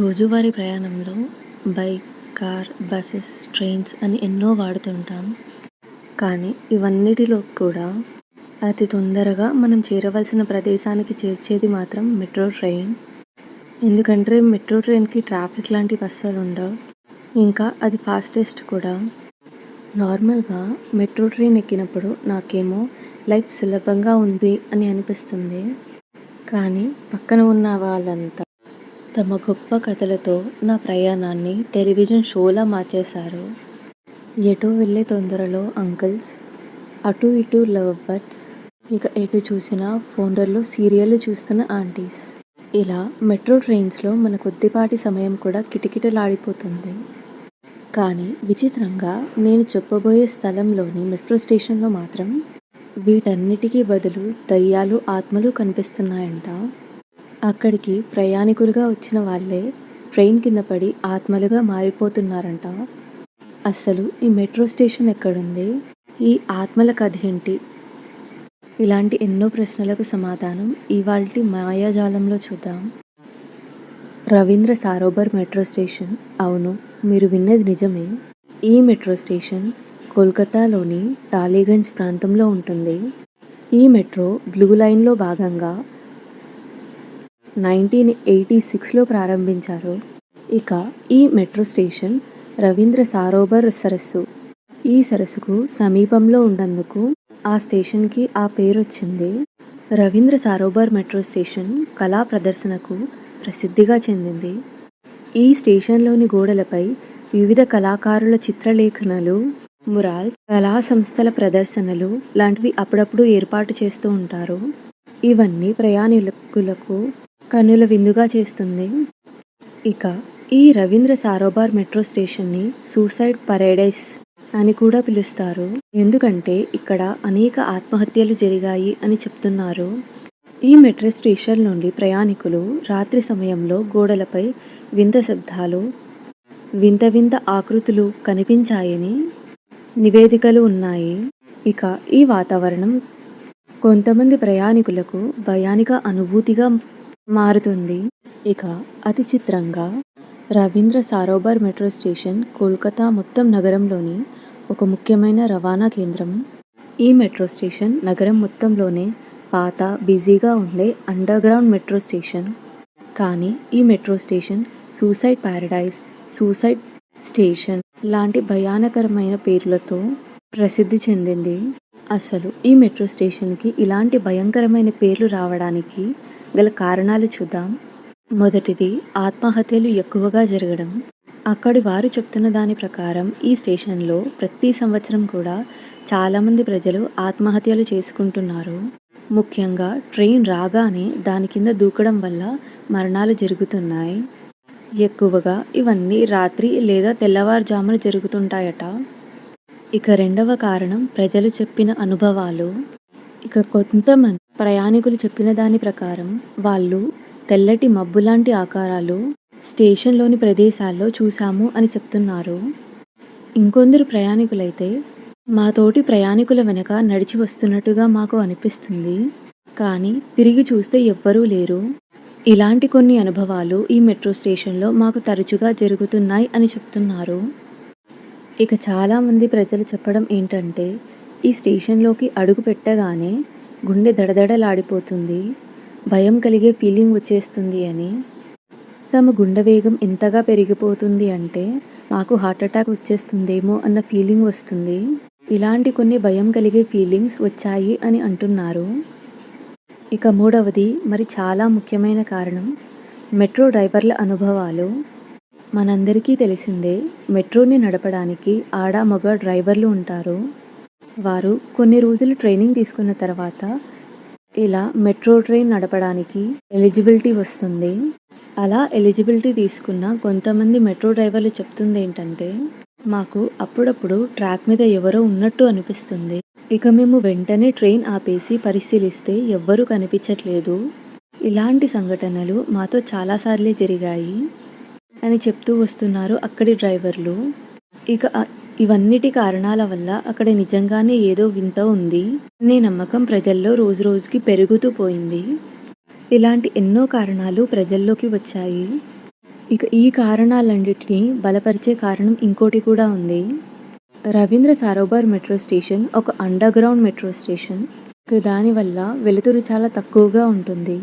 రోజువారీ ప్రయాణంలో bike car buses trains అని ఎన్నో వాడుతుంటాం. కానీ ఇవన్నిటిలో కూడా అతి తొందరగా మనం చేరవలసిన ప్రదేశానికి చేర్చేది మాత్రం మెట్రో ట్రైన్. ఎందుకంటే మెట్రో ట్రైన్కి ట్రాఫిక్ లాంటివి అస్సలు ఉండవు. ఇంకా అది ఫాస్టెస్ట్ కూడా. నార్మల్గా మెట్రో ట్రైన్ ఎక్కినప్పుడు నాకేమో లైఫ్ సులభంగా ఉంది అని అనిపిస్తుంది. కానీ పక్కన ఉన్న వాళ్ళంతా తమ గొప్ప కథలతో నా ప్రయాణాన్ని టెలివిజన్ షోలా మార్చేశారు. ఎటో వెళ్ళే తొందరలో అంకుల్స్. అటు ఇటు లవ్ బర్డ్స్ ఇక ఎటు చూసినా ఫోన్లలో సీరియల్లు చూస్తున్న ఆంటీస్. ఇలా మెట్రో ట్రైన్స్లో మన కొద్దిపాటి సమయం కూడా కిటకిటలాడిపోతుంది. కానీ విచిత్రంగా నేను చెప్పబోయే స్థలంలోని మెట్రో స్టేషన్లో మాత్రం వీటన్నిటికీ బదులు దయ్యాలు ఆత్మలు కనిపిస్తున్నాయంట. అక్కడికి ప్రయాణికులుగా వచ్చిన వాళ్ళే ట్రైన్ కింద పడి ఆత్మలుగా మారిపోతున్నారంట. అస్సలు ఈ మెట్రో స్టేషన్ ఎక్కడుంది? ఈ ఆత్మల కథ ఏంటి? ఇలాంటి ఎన్నో ప్రశ్నలకు సమాధానం ఇవాళ మాయాజాలంలో చూద్దాం. Rabindra Sarobar metro station. అవును మీరు విన్నది నిజమే. ఈ మెట్రో స్టేషన్ కోల్కతాలోని టాలీగంజ్ ప్రాంతంలో ఉంటుంది. ఈ మెట్రో బ్లూ లైన్లో భాగంగా నైన్టీన్ ఎయిటీ సిక్స్లో ప్రారంభించారు. ఇక ఈ మెట్రో స్టేషన్ రవీంద్ర సారోబర్ సరస్సు. ఈ సరస్సుకు సమీపంలో ఉన్నందుకు ఆ స్టేషన్కి ఆ పేరు వచ్చింది రవీంద్ర సారోబర్ మెట్రో స్టేషన్ కళా ప్రదర్శనకు ప్రసిద్ధిగా చెందింది. ఈ స్టేషన్లోని గోడలపై వివిధ కళాకారుల చిత్రలేఖనలు మురాల్స్ కళా సంస్థల ప్రదర్శనలు లాంటివి అప్పుడప్పుడు ఏర్పాటు చేస్తూ ఉంటారు. ఇవన్నీ ప్రయాణికులకు కన్నుల విందుగా చేస్తుంది. ఇక ఈ రవీంద్ర సారోబార్ మెట్రో స్టేషన్ని సూసైడ్ పరేడైస్ అని కూడా పిలుస్తారు. ఎందుకంటే ఇక్కడ అనేక ఆత్మహత్యలు జరిగాయి అని చెప్తున్నారు. ఈ మెట్రో స్టేషన్ నుండి ప్రయాణికులు రాత్రి సమయంలో గోడలపై వింత శబ్దాలు వింత వింత ఆకృతులు కనిపించాయని నివేదికలు ఉన్నాయి. ఇక ఈ వాతావరణం కొంతమంది ప్రయాణికులకు భయానిక అనుభూతిగా మారుతుంది. ఇక అతి చిత్రంగా రవీంద్ర సారోబర్ మెట్రో స్టేషన్ కోల్కతా మొత్తం నగరంలోని ఒక ముఖ్యమైన రవాణా కేంద్రం. ఈ మెట్రో స్టేషన్ నగరం మొత్తంలోనే పాత బిజీగా ఉండే అండర్ గ్రౌండ్ మెట్రో స్టేషన్. కానీ ఈ metro station suicide paradise suicide station లాంటి భయానకరమైన పేర్లతో ప్రసిద్ధి చెందింది. అసలు ఈ మెట్రో స్టేషన్కి ఇలాంటి భయంకరమైన పేర్లు రావడానికి గల కారణాలు చూద్దాం. మొదటిది ఆత్మహత్యలు ఎక్కువగా జరగడం. అక్కడి వారు చెప్తున్న దాని ప్రకారం ఈ స్టేషన్లో ప్రతి సంవత్సరం కూడా చాలామంది ప్రజలు ఆత్మహత్యలు చేసుకుంటున్నారు. ముఖ్యంగా ట్రైన్ రాగానే దాని కింద దూకడం వల్ల మరణాలు జరుగుతున్నాయి. ఎక్కువగా ఇవన్నీ రాత్రి లేదా తెల్లవారుజామున జరుగుతుంటాయట. ఇక రెండవ కారణం ప్రజలు చెప్పిన అనుభవాలు. ఇక కొంతమంది ప్రయాణికులు చెప్పిన దాని ప్రకారం వాళ్ళు తెల్లటి మబ్బులాంటి ఆకారాలు స్టేషన్లోని ప్రదేశాల్లో చూశాము అని చెప్తున్నారు. ఇంకొందరు ప్రయాణికులైతే మా తోటి ప్రయాణికుల వెనక నడిచి వస్తున్నట్టుగా మాకు అనిపిస్తుంది. కానీ తిరిగి చూస్తే ఎవ్వరూ లేరు. ఇలాంటి కొన్ని అనుభవాలు ఈ మెట్రో స్టేషన్లో మాకు తరచుగా జరుగుతున్నాయి అని చెప్తున్నారు. ఇక చాలామంది ప్రజలు చెప్పడం ఏంటంటే ఈ స్టేషన్లోకి అడుగు పెట్టగానే గుండె దడదడలాడిపోతుంది. భయం కలిగే ఫీలింగ్ వచ్చేస్తుంది అని. తమ గుండె వేగం ఎంతగా పెరిగిపోతుంది అంటే మాకు హార్ట్ అటాక్ వచ్చేస్తుందేమో అన్న ఫీలింగ్ వస్తుంది. ఇలాంటి కొన్ని భయం కలిగే ఫీలింగ్స్ వచ్చాయి అని అంటున్నారు. ఇక మూడవది మరి చాలా ముఖ్యమైన కారణం మెట్రో డ్రైవర్ల అనుభవాలు. మనందరికీ తెలిసిందే మెట్రోని నడపడానికి ఆడ మగ డ్రైవర్లు ఉంటారు. వారు కొన్ని రోజులు ట్రైనింగ్ తీసుకున్న తర్వాత ఇలా మెట్రో ట్రైన్ నడపడానికి ఎలిజిబిలిటీ వస్తుంది. అలా ఎలిజిబిలిటీ తీసుకున్న కొంతమంది మెట్రో డ్రైవర్లు చెప్తుంది ఏంటంటే మాకు అప్పుడప్పుడు ట్రాక్ మీద ఎవరో ఉన్నట్టు అనిపిస్తుంది. ఇక మేము వెంటనే ట్రైన్ ఆపేసి పరిశీలిస్తే ఎవ్వరూ కనిపించట్లేదు. ఇలాంటి సంఘటనలు మాతో చాలాసార్లే జరిగాయి. అని చెప్తూ వస్తున్నారు అక్కడి డ్రైవర్లు ఇక ఇవన్నిటి కారణాల వల్ల అక్కడ నిజంగానే ఏదో వింత ఉంది అనే నమ్మకం ప్రజల్లో రోజు రోజుకి పెరుగుతూ పోయింది ఇలాంటి ఎన్నో కారణాలు ప్రజల్లోకి వచ్చాయి. ఇక ఈ కారణాలన్నిటిని బలపరిచే కారణం ఇంకోటి కూడా ఉంది. రవీంద్ర సారోబార్ మెట్రో స్టేషన్ ఒక అండర్ గ్రౌండ్ మెట్రో స్టేషన్. దానివల్ల వెలుతురు చాలా తక్కువగా ఉంటుంది.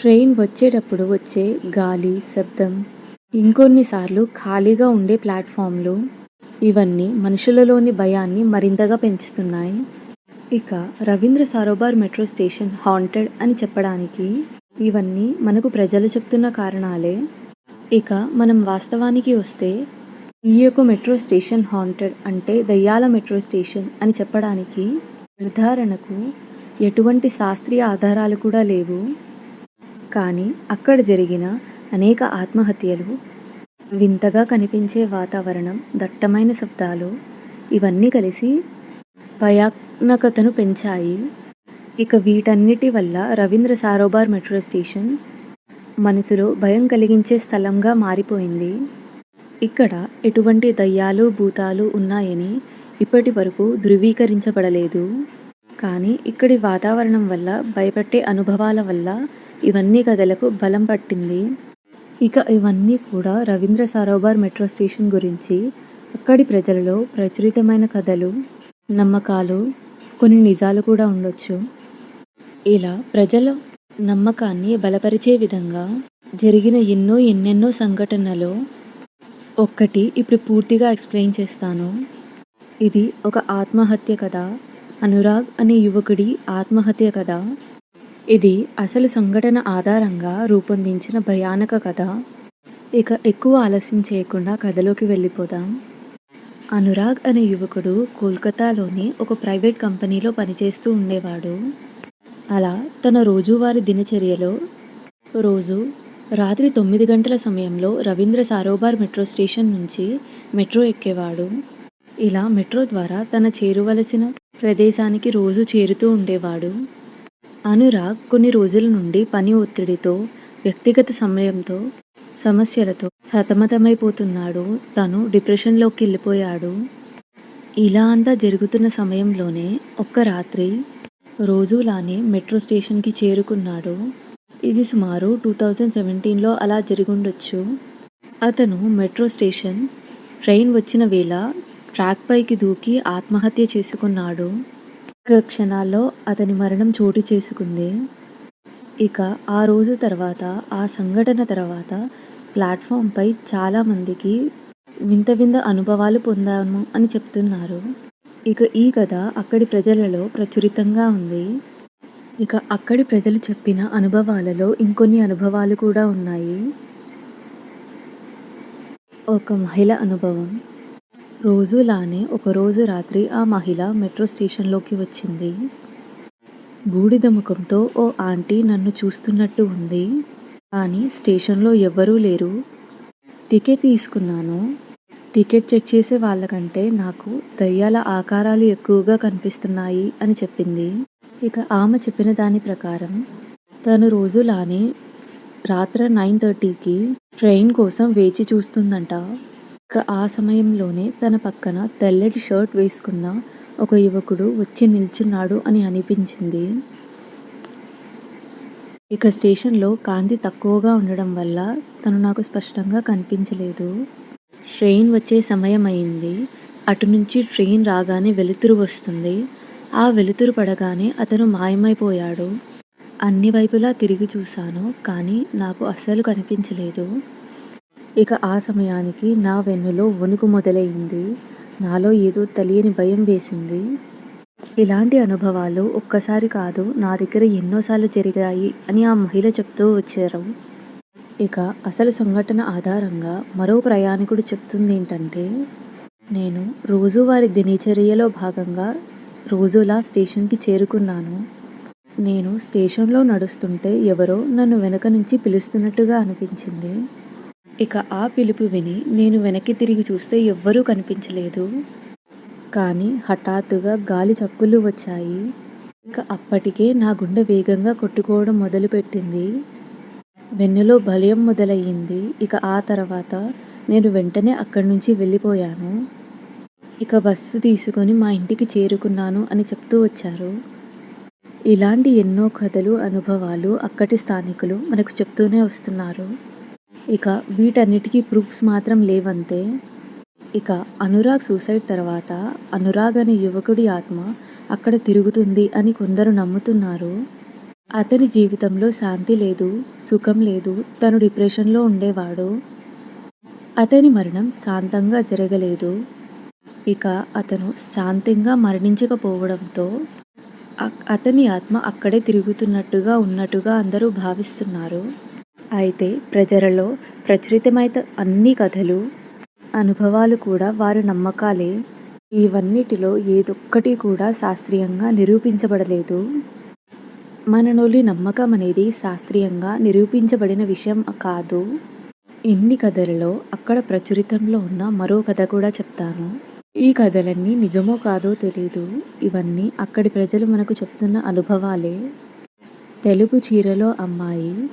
ట్రైన్ వచ్చేటప్పుడు వచ్చే గాలి, శబ్దం, ఇంకొన్నిసార్లు ఖాళీగా ఉండే ప్లాట్ఫామ్‌లు ఇవన్నీ మనుషులలోని భయాన్ని మరింతగా పెంచుతున్నాయి. ఇక Rabindra Sarobar metro station haunted అని చెప్పడానికి ఇవన్నీ మనకు ప్రజలు చెప్తున్న కారణాలే. ఇక మనం వాస్తవానికి వస్తే ఈ యొక్క మెట్రో స్టేషన్ హాంటెడ్ అంటే దెయ్యాల మెట్రో స్టేషన్ అని చెప్పడానికి నిర్ధారణకు ఎటువంటి శాస్త్రీయ ఆధారాలు కూడా లేవు. కానీ అక్కడ జరిగిన అనేక ఆత్మహత్యలు, వింతగా కనిపించే వాతావరణం, దట్టమైన శబ్దాలు ఇవన్నీ కలిసి భయానకతను పెంచాయి. ఇక వీటన్నిటి వల్ల రవీంద్ర సారోబార్ మెట్రో స్టేషన్ మనసులో భయం కలిగించే స్థలంగా మారిపోయింది. ఇక్కడ ఎటువంటి దయ్యాలు, భూతాలు ఉన్నాయని ఇప్పటి వరకు ధృవీకరించబడలేదు. కానీ ఇక్కడి వాతావరణం వల్ల, భయపెట్టే అనుభవాల వల్ల ఇవన్నీ కథలకు బలం పట్టింది. ఇక ఇవన్నీ కూడా రవీంద్ర సారోబార్ మెట్రో స్టేషన్ గురించి అక్కడి ప్రజలలో ప్రచురితమైన కథలు, నమ్మకాలు, కొన్ని నిజాలు కూడా ఉండొచ్చు. ఇలా ప్రజల నమ్మకాన్ని బలపరిచే విధంగా జరిగిన ఎన్నో ఎన్నెన్నో సంఘటనలో ఒక్కటి ఇప్పుడు పూర్తిగా ఎక్స్‌ప్లెయిన్ చేస్తాను. ఇది ఒక ఆత్మహత్య కథ. అనురాగ్ అనే యువకుడి ఆత్మహత్య కథ. ఇది అసలు సంఘటన ఆధారంగా రూపొందించిన భయానక కథ. ఇక ఎక్కువ ఆలస్యం చేయకుండా కథలోకి వెళ్ళిపోదాం. అనురాగ్ అనే యువకుడు కోల్కతాలోని ఒక ప్రైవేట్ కంపెనీలో పనిచేస్తూ ఉండేవాడు. అలా తన రోజువారీ దినచర్యలో రోజూ రాత్రి తొమ్మిది గంటల సమయంలో రవీంద్ర సారోబార్ మెట్రో స్టేషన్ నుంచి మెట్రో ఎక్కేవాడు. ఇలా మెట్రో ద్వారా తన చేరువలసిన ప్రదేశానికి రోజూ చేరుతూ ఉండేవాడు. అనురాగ్ కొన్ని రోజుల నుండి పని ఒత్తిడితో, వ్యక్తిగత సమయంతో సమస్యలతో సతమతమైపోతున్నాడు. తను డిప్రెషన్‌లోకెళ్ళిపోయాడు. ఇలా అంతా జరుగుతున్న సమయంలోనే ఒక్క రాత్రి రోజూలానే మెట్రో స్టేషన్‌కి చేరుకున్నాడు. ఇది సుమారు టూ థౌజండ్ సెవెంటీన్‌లో అలా జరిగుండొచ్చు. అతను మెట్రో స్టేషన్ ట్రైన్ వచ్చిన వేళ ట్రాక్ పైకి దూకి ఆత్మహత్య చేసుకున్నాడు. క్షణాల్లో అతని మరణం చోటు చేసుకుంది. ఇక ఆ రోజు తర్వాత ఆ సంఘటన తర్వాత ప్లాట్‌ఫామ్‌పై చాలామందికి వింత వింత అనుభవాలు పొందాము అని చెప్తున్నారు. ఇక ఈ కథ అక్కడి ప్రజలలో ప్రచురితంగా ఉంది. ఇక అక్కడి ప్రజలు చెప్పిన అనుభవాలలో ఇంకొన్ని అనుభవాలు కూడా ఉన్నాయి. ఒక మహిళ అనుభవం. రోజూలానే ఒకరోజు రాత్రి ఆ మహిళ మెట్రో స్టేషన్‌లోకి వచ్చింది. బూడిద ముఖంతో ఓ ఆంటీ నన్ను చూస్తున్నట్టు ఉంది. కానీ స్టేషన్‌లో ఎవ్వరూ లేరు. టికెట్ తీసుకున్నాను. టికెట్ చెక్ చేసే వాళ్ళకంటే నాకు దెయ్యాల ఆకారాలు ఎక్కువగా కనిపిస్తున్నాయి అని చెప్పింది. ఇక ఆమె చెప్పిన దాని ప్రకారం తను రోజూలానే రాత్ర నైన్ థర్టీకి ట్రైన్ కోసం వేచి చూస్తుందంట. ఇక ఆ సమయంలోనే తన పక్కన తెల్లటి షర్ట్ వేసుకున్న ఒక యువకుడు వచ్చి నిల్చున్నాడు అని అనిపించింది. ఇక స్టేషన్‌లో కాంతి తక్కువగా ఉండడం వల్ల తను నాకు స్పష్టంగా కనిపించలేదు. ట్రైన్ వచ్చే సమయమయింది. అటు నుంచి ట్రైన్ రాగానే వెలుతురు వస్తుంది. ఆ వెలుతురు పడగానే అతను మాయమైపోయాడు. అన్ని వైపులా తిరిగి చూశాను. కానీ నాకు అస్సలు కనిపించలేదు. ఇక ఆ సమయానికి నా వెన్నులో వణుకు మొదలయింది. నాలో ఏదో తెలియని భయం వేసింది. ఇలాంటి అనుభవాలు ఒక్కసారి కాదు నా దగ్గర ఎన్నోసార్లు జరిగాయి అని ఆ మహిళ చెప్తూ వచ్చారు. ఇక అసలు సంఘటన ఆధారంగా మరో ప్రయాణికుడు చెప్తుంది ఏంటంటే నేను రోజువారి దినచర్యలో భాగంగా రోజూలా స్టేషన్‌కి చేరుకున్నాను. నేను స్టేషన్‌లో నడుస్తుంటే ఎవరో నన్ను వెనక నుంచి పిలుస్తున్నట్టుగా అనిపించింది. ఇక ఆ పిలుపు విని నేను వెనక్కి తిరిగి చూస్తే ఎవ్వరూ కనిపించలేదు. కానీ హఠాత్తుగా గాలి చప్పులు వచ్చాయి. ఇక అప్పటికే నా గుండె వేగంగా కొట్టుకోవడం మొదలుపెట్టింది. వెన్నులో భయం మొదలయ్యింది. ఇక ఆ తర్వాత నేను వెంటనే అక్కడి నుంచి వెళ్ళిపోయాను. ఇక బస్సు తీసుకొని మా ఇంటికి చేరుకున్నాను అని చెప్తూ వచ్చారు. ఇలాంటి ఎన్నో కథలు, అనుభవాలు అక్కటి స్థానికులు మనకు చెప్తూనే వస్తున్నారు. ఇక వీటన్నిటికీ ప్రూఫ్స్ మాత్రం లేవంతే. ఇక అనురాగ్ సూసైడ్ తర్వాత అనురాగ్ అనే యువకుడి ఆత్మ అక్కడ తిరుగుతుంది అని కొందరు నమ్ముతున్నారు. అతని జీవితంలో శాంతి లేదు, సుఖం లేదు. తను డిప్రెషన్‌లో ఉండేవాడు. అతని మరణం శాంతంగా జరగలేదు. ఇక అతను శాంతంగా మరణించకపోవడంతో అక్ అతని ఆత్మ అక్కడే తిరుగుతున్నట్టుగా ఉన్నట్టుగా అందరూ భావిస్తున్నారు. అయితే ప్రజలలో ప్రచురితమైన అన్ని కథలు, అనుభవాలు కూడా వారి నమ్మకాలే. ఇవన్నిటిలో ఏదొక్కటి కూడా శాస్త్రీయంగా నిరూపించబడలేదు. మననోలి నమ్మకం అనేది శాస్త్రీయంగా నిరూపించబడిన విషయం కాదు. ఇన్ని కథలలో అక్కడ ప్రచురితంలో ఉన్న మరో కథ కూడా చెప్తాను. ఈ కథలన్నీ నిజమో కాదో తెలీదు. ఇవన్నీ అక్కడి ప్రజలు మనకు చెప్తున్న అనుభవాలే. తెలుపు చీరలో అమ్మాయి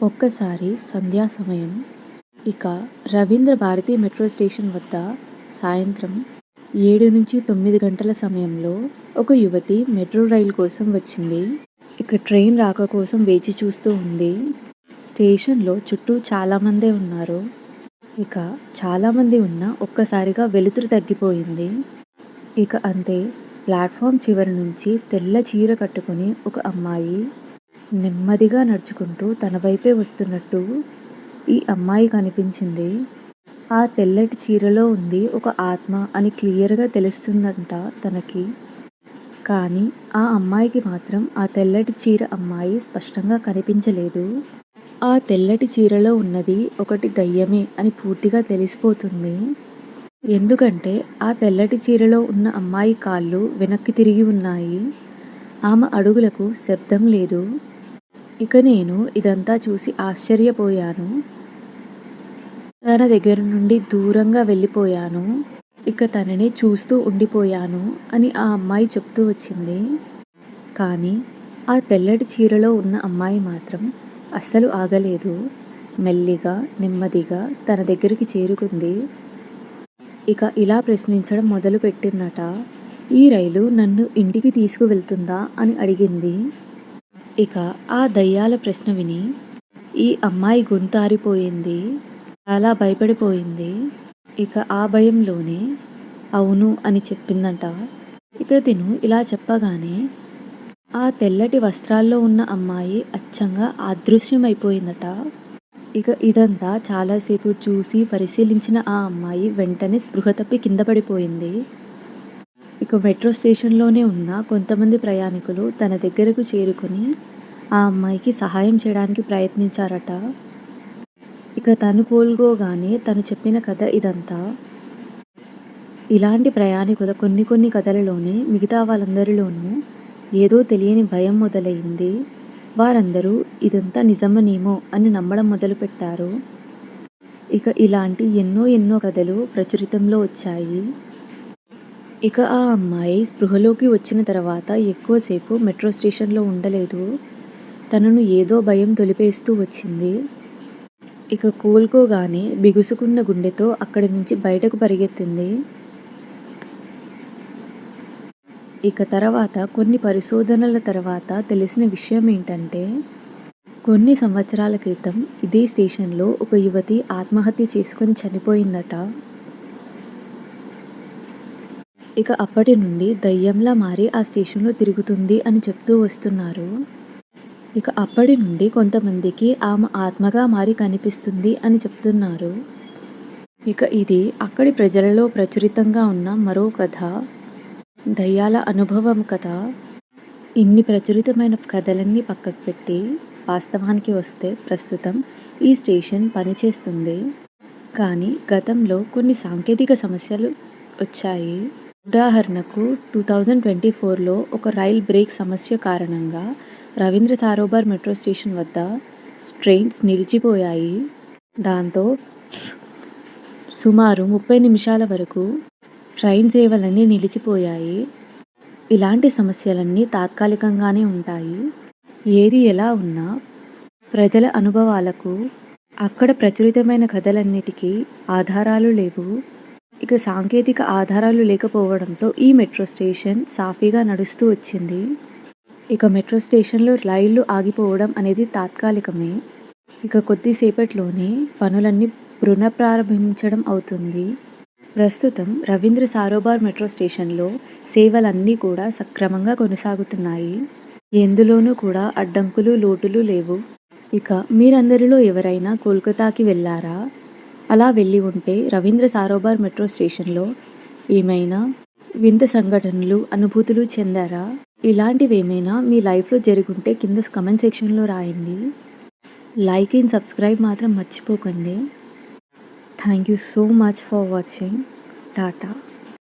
ఒక్కసారి సంధ్యా సమయం. ఇక రవీంద్ర భారతి మెట్రో స్టేషన్ వద్ద సాయంత్రం ఏడు నుంచి తొమ్మిది గంటల సమయంలో ఒక యువతి మెట్రో రైలు కోసం వచ్చింది. ఇక ట్రైన్ రాక కోసం వేచి చూస్తూ ఉంది. స్టేషన్‌లో చుట్టూ చాలామందే ఉన్నారు. ఇక చాలామంది ఉన్న ఒక్కసారిగా వెలుతురు తగ్గిపోయింది. ఇక అంతే ప్లాట్ఫామ్ చివరి నుంచి తెల్ల చీర కట్టుకుని ఒక అమ్మాయి నెమ్మదిగా నడుచుకుంటూ తన వైపే వస్తున్నట్టు ఈ అమ్మాయి కనిపించింది. ఆ తెల్లటి చీరలో ఉంది ఒక ఆత్మ అని క్లియర్‌గా తెలుస్తుందంట తనకి. కానీ ఆ అమ్మాయికి మాత్రం ఆ తెల్లటి చీర అమ్మాయి స్పష్టంగా కనిపించలేదు. ఆ తెల్లటి చీరలో ఉన్నది ఒకటి దయ్యమే అని పూర్తిగా తెలిసిపోతుంది. ఎందుకంటే ఆ తెల్లటి చీరలో ఉన్న అమ్మాయి కాళ్ళు వెనక్కి తిరిగి ఉన్నాయి. ఆమె అడుగులకు శబ్దం లేదు. ఇక నేను ఇదంతా చూసి ఆశ్చర్యపోయాను. తన దగ్గర నుండి దూరంగా వెళ్ళిపోయాను. ఇక తననే చూస్తూ ఉండిపోయాను అని ఆ అమ్మాయి చెప్తూ వచ్చింది. కానీ ఆ తెల్లటి చీరలో ఉన్న అమ్మాయి మాత్రం అస్సలు ఆగలేదు. మెల్లిగా, నెమ్మదిగా తన దగ్గరికి చేరుకుంది. ఇక ఇలా ప్రశ్నించడం మొదలుపెట్టిందట. ఈ రైలు నన్ను ఇంటికి తీసుకువెళ్తుందా అని అడిగింది. ఇక ఆ దయ్యాల ప్రశ్న విని ఈ అమ్మాయి గొంతారిపోయింది చాలా భయపడిపోయింది. ఇక ఆ భయంలోనే అవును అని చెప్పిందట. ఇక తిను ఇలా చెప్పగానే ఆ తెల్లటి వస్త్రాల్లో ఉన్న అమ్మాయి అచ్చంగా అదృశ్యమైపోయిందట. ఇక ఇదంతా చాలాసేపు చూసి పరిశీలించిన ఆ అమ్మాయి వెంటనే స్పృహ తప్పి కింద పడిపోయింది. ఇక మెట్రో స్టేషన్‌లోనే ఉన్న కొంతమంది ప్రయాణికులు తన దగ్గరకు చేరుకుని ఆ అమ్మాయికి సహాయం చేయడానికి ప్రయత్నించారట. ఇక తను కోలుకోగానే తను చెప్పిన కథ ఇదంతా. ఇలాంటి ప్రయాణికుల కొన్ని కొన్ని కథలలోనే మిగతా వాళ్ళందరిలోనూ ఏదో తెలియని భయం మొదలైంది వారందరూ ఇదంతా నిజమనేమో అని నమ్మడం మొదలుపెట్టారు. ఇక ఇలాంటి ఎన్నో ఎన్నో కథలు ప్రచురితంలో వచ్చాయి. ఇక ఆ అమ్మాయి స్పృహలోకి వచ్చిన తర్వాత ఎక్కువసేపు మెట్రో స్టేషన్‌లో ఉండలేదు. తనను ఏదో భయం తొలిపేస్తూ వచ్చింది. ఇక కోలుకోగానే బిగుసుకున్న గుండెతో అక్కడి నుంచి బయటకు పరిగెత్తింది. ఇక తర్వాత కొన్ని పరిశోధనల తర్వాత తెలిసిన విషయం ఏంటంటే కొన్ని సంవత్సరాల క్రితం ఇదే స్టేషన్‌లో ఒక యువతి ఆత్మహత్య చేసుకొని చనిపోయిందట. ఇక అప్పటి నుండి దయ్యంలా మారి ఆ స్టేషన్‌లో తిరుగుతుంది అని చెప్తూ వస్తున్నారు. ఇక అప్పటి నుండి కొంతమందికి ఆమె ఆత్మగా మారి కనిపిస్తుంది అని చెప్తున్నారు. ఇక ఇది అక్కడి ప్రజలలో ప్రచురితంగా ఉన్న మరో కథ. దయ్యాల అనుభవం కథ. ఇన్ని ప్రచురితమైన కథలన్నీ పక్కకు పెట్టి వాస్తవానికి వస్తే ప్రస్తుతం ఈ స్టేషన్ పనిచేస్తుంది. కానీ గతంలో కొన్ని సాంకేతిక సమస్యలు వచ్చాయి. ఉదాహరణకు టూ థౌజండ్ ట్వంటీ ఫోర్‌లో ఒక రైల్ బ్రేక్ సమస్య కారణంగా రవీంద్ర సారోబర్ మెట్రో స్టేషన్ వద్ద ట్రైన్స్ నిలిచిపోయాయి. దాంతో సుమారు ముప్పై నిమిషాల వరకు ట్రైన్ సేవలన్నీ నిలిచిపోయాయి. ఇలాంటి సమస్యలన్నీ తాత్కాలికంగానే ఉంటాయి. ఏది ఎలా ఉన్నా ప్రజల అనుభవాలకు, అక్కడ ప్రచురితమైన కథలన్నిటికీ ఆధారాలు లేవు. ఇక సాంకేతిక ఆధారాలు లేకపోవడంతో ఈ మెట్రో స్టేషన్ సాఫీగా నడుస్తూ వచ్చింది. ఇక మెట్రో స్టేషన్‌లో రైళ్ళు ఆగిపోవడం అనేది తాత్కాలికమే. ఇక కొద్దిసేపట్లోనే పనులన్నీ పునఃప్రారంభించడం అవుతుంది. ప్రస్తుతం రవీంద్ర సారోబార్ మెట్రో స్టేషన్‌లో సేవలన్నీ కూడా సక్రమంగా కొనసాగుతున్నాయి. ఎందులోనూ కూడా అడ్డంకులు, లోటులు లేవు. ఇక మీరందరిలో ఎవరైనా కోల్కతాకి వెళ్ళారా అలా వెళ్ళి ఉంటే రవీంద్ర సారోబార్ మెట్రో స్టేషన్‌లో ఏమైనా వింత సంఘటనలు, అనుభూతులు చెందారా? ఇలాంటివి ఏమైనా మీ లైఫ్‌లో జరుగుంటే కింద కమెంట్ సెక్షన్‌లో రాయండి. లైక్ అండ్ సబ్స్క్రైబ్ మాత్రం మర్చిపోకండి. Thank you so much for watching. Tata.